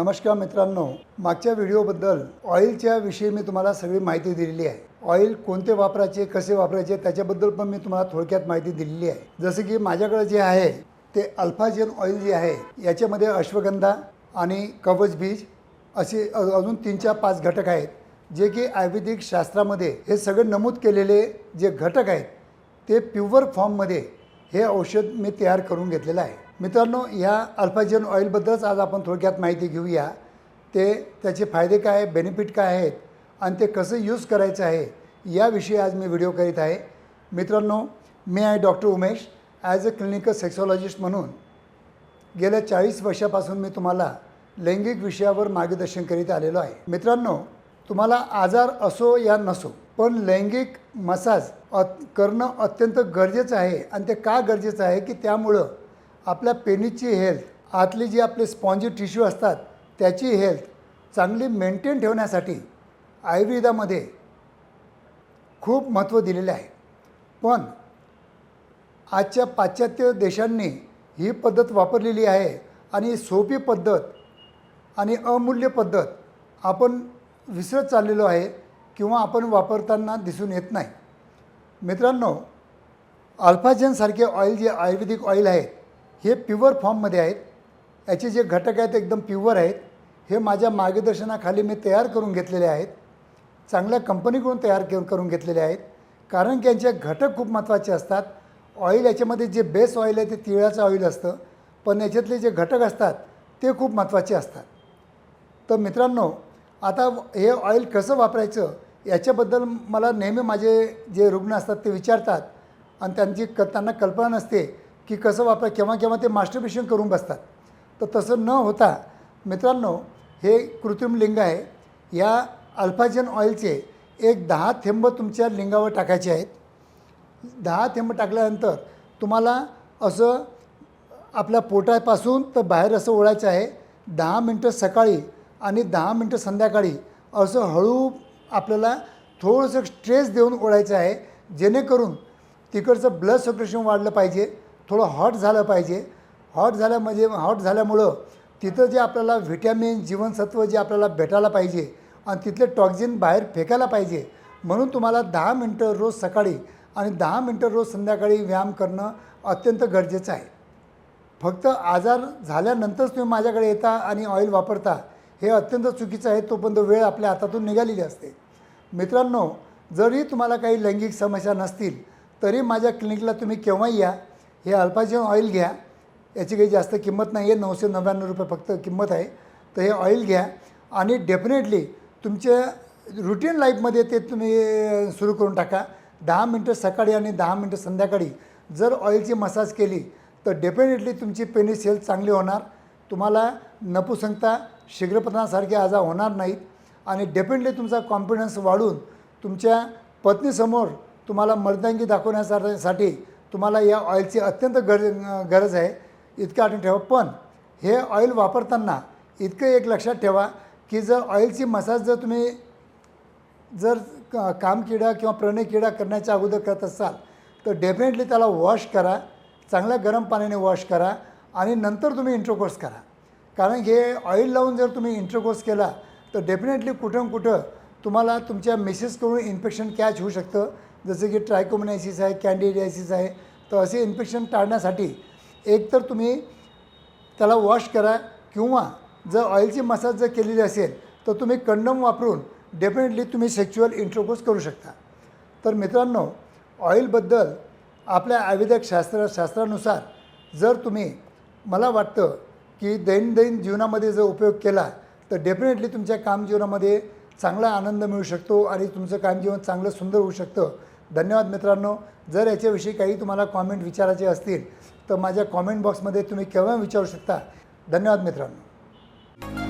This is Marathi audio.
नमस्कार मित्रांनो मागच्या व्हिडिओबद्दल ऑइलच्या विषयी मी तुम्हाला सगळी माहिती दिलेली आहे. ऑइल कोणते वापरायचे कसे वापरायचे त्याच्याबद्दल पण मी तुम्हाला थोडक्यात माहिती दिलेली आहे. जसं की माझ्याकडे जे आहे ते अल्फाजेन ऑइल जे आहे याच्यामध्ये अश्वगंधा आणि कवच बीज असे अजून तीन चार पाच घटक आहेत जे की आयुर्वेदिक शास्त्रामध्ये हे सगळे नमूद केलेले जे घटक आहेत ते प्युअर फॉर्ममध्ये हे औषध मी तयार करून घेतलेलं आहे. मित्रांनो ह्या अल्फाजेन ऑइलबद्दलच आज आपण थोडक्यात माहिती घेऊया. ते त्याचे फायदे काय आहे बेनिफिट काय आहेत आणि ते कसं यूज करायचं आहे याविषयी आज मी व्हिडिओ करीत आहे. मित्रांनो मी आहे doctor Umesh. As a clinical sexologist म्हणून गेल्या चाळीस वर्षापासून मी तुम्हाला लैंगिक विषयावर मार्गदर्शन करीत आलेलो आहे. मित्रांनो तुम्हाला आजार असो या नसो पण लैंगिक मसाज अत करणं अत्यंत गरजेचं आहे आणि ते का गरजेचं आहे की त्यामुळं आपल्या पेनीची हेल्थ आतली जी आपले स्पॉन्जी टिश्यू असतात त्याची हेल्थ चांगली मेंटेन ठेवण्यासाठी आयुर्वेदामध्ये खूप महत्त्व दिलेले आहे. पण आजच्या पाश्चात्य देशांनी ही पद्धत वापरलेली आहे आणि सोपी पद्धत आणि अमूल्य पद्धत आपण विसरत चाललेलो आहे किंवा आपण वापरताना दिसून येत नाही. मित्रांनो अल्फाजेनसारखे ऑइल जे आयुर्वेदिक ऑइल आहेत हे प्युअर फॉर्ममध्ये आहेत. याचे जे घटक आहेत एकदम प्युअर आहेत. हे माझ्या मार्गदर्शनाखाली मी तयार करून घेतलेले आहेत. चांगल्या कंपनीकडून तयार करून घेतलेले आहेत. कारण की यांचे घटक खूप महत्त्वाचे असतात. ऑइल याच्यामध्ये जे बेस ऑइल आहे ते तिळाचं ऑइल असतं. पण याच्यातले जे घटक असतात ते खूप महत्त्वाचे असतात. तर मित्रांनो आता हे ऑइल कसं वापरायचं याच्याबद्दल मला नेहमी माझे जे रुग्ण असतात ते विचारतात. आणि त्यांची क त्यांना कल्पना नसते. की कसं वापर केव्हा केव्हा ते मास्टरबेशन करून बसतात. तर तसं न होता मित्रांनो हे कृत्रिम लिंग आहे. या अल्फाजन ऑइलचे एक दहा थेंब तुमच्या लिंगावर टाकायचे आहेत. दहा थेंब टाकल्यानंतर तुम्हाला असं आपल्या पोटापासून तर बाहेर असं ओढायचं आहे. दहा मिनटं सकाळी आणि दहा मिनटं संध्याकाळी असं हळू आपल्याला थोडंसं स्ट्रेस देऊन ओढायचं आहे. जेणेकरून तिकडचं ब्लड सर्क्युलेशन वाढलं पाहिजे. थोडं हॉट झालं पाहिजे. हॉट झाल्यामध्ये म्हणजे हॉट झाल्यामुळं तिथं जे आपल्याला व्हिटॅमिन जीवनसत्व जे आपल्याला भेटायला पाहिजे आणि तिथले टॉक्झिन बाहेर फेकायला पाहिजे म्हणून तुम्हाला दहा मिनटं रोज सकाळी आणि दहा मिनटं रोज संध्याकाळी व्यायाम करणं अत्यंत गरजेचं आहे. फक्त आजार झाल्यानंतरच तुम्ही माझ्याकडे येता आणि ऑइल वापरता हे अत्यंत चुकीचं आहे तोपर्यंत वेळ आपल्या हातातून निघालेली असते. मित्रांनो जरी तुम्हाला काही लैंगिक समस्या नसतील तरी माझ्या क्लिनिकला तुम्ही केव्हाही या. हे अल्पाजेन ऑइल घ्या. याची काही जास्त किंमत नाही आहे नऊशे नव्याण्णव रुपये फक्त किंमत आहे. तर हे ऑइल घ्या आणि डेफिनेटली तुमच्या रुटीन लाईफमध्ये ते तुम्ही सुरू करून टाका. दहा मिनटं सकाळी आणि दहा मिनटं संध्याकाळी जर ऑइलची मसाज केली तर डेफिनेटली तुमची पेनिस हेल्थ चांगली होणार. तुम्हाला नपुसंगता शीघ्रपणासारखे आजार होणार नाहीत. आणि डेफिनेटली तुमचा कॉन्फिडन्स वाढून तुमच्या पत्नीसमोर तुम्हाला मर्दांगी दाखवण्यासाठी तुम्हाला या ऑइलची अत्यंत गर गरज आहे. इतकं आठवण ठेवा. पण हे ऑइल वापरताना इतकं एक लक्षात ठेवा की जर ऑइलची मसाज जर तुम्ही जर क- कामकिडा किंवा प्रणय किडा करण्याच्या अगोदर करत असाल तर डेफिनेटली त्याला वॉश करा. चांगल्या गरम पाण्याने वॉश करा आणि नंतर तुम्ही इंट्रोकोर्स करा. कारण हे ऑइल लावून जर तुम्ही इंट्रोकोर्स केला तर डेफिनेटली कुठं कुठं तुम्हाला तुमच्या मिसेसकडून इन्फेक्शन कॅच होऊ शकतं. जसं की ट्रायकोमनायसिस आहे कॅन्डिडायसिस आहे तर असे इन्फेक्शन टाळण्यासाठी एकतर तुम्ही त्याला वॉश करा किंवा जर ऑइलची मसाज जर केलेली असेल तर तुम्ही कंडम वापरून डेफिनेटली तुम्ही सेक्च्युअल इंट्रोकोर्स करू शकता. तर मित्रांनो ऑइलबद्दल आपल्या आयुर्वेदिक शास्त्र शास्त्रानुसार जर तुम्ही मला वाटतं की दैनंदिन जीवनामध्ये जर उपयोग केला तर डेफिनेटली तुमच्या कामजीवनामध्ये चांगला आनंद मिळू शकतो आणि तुमचं कामजीवन चांगलं सुंदर होऊ शकतं. धन्यवाद मित्रांनो. जर याच्याविषयी काही तुम्हाला कॉमेंट विचारायचे असतील तर माझ्या कॉमेंट बॉक्समध्ये तुम्ही केव्हा विचारू शकता. धन्यवाद मित्रांनो.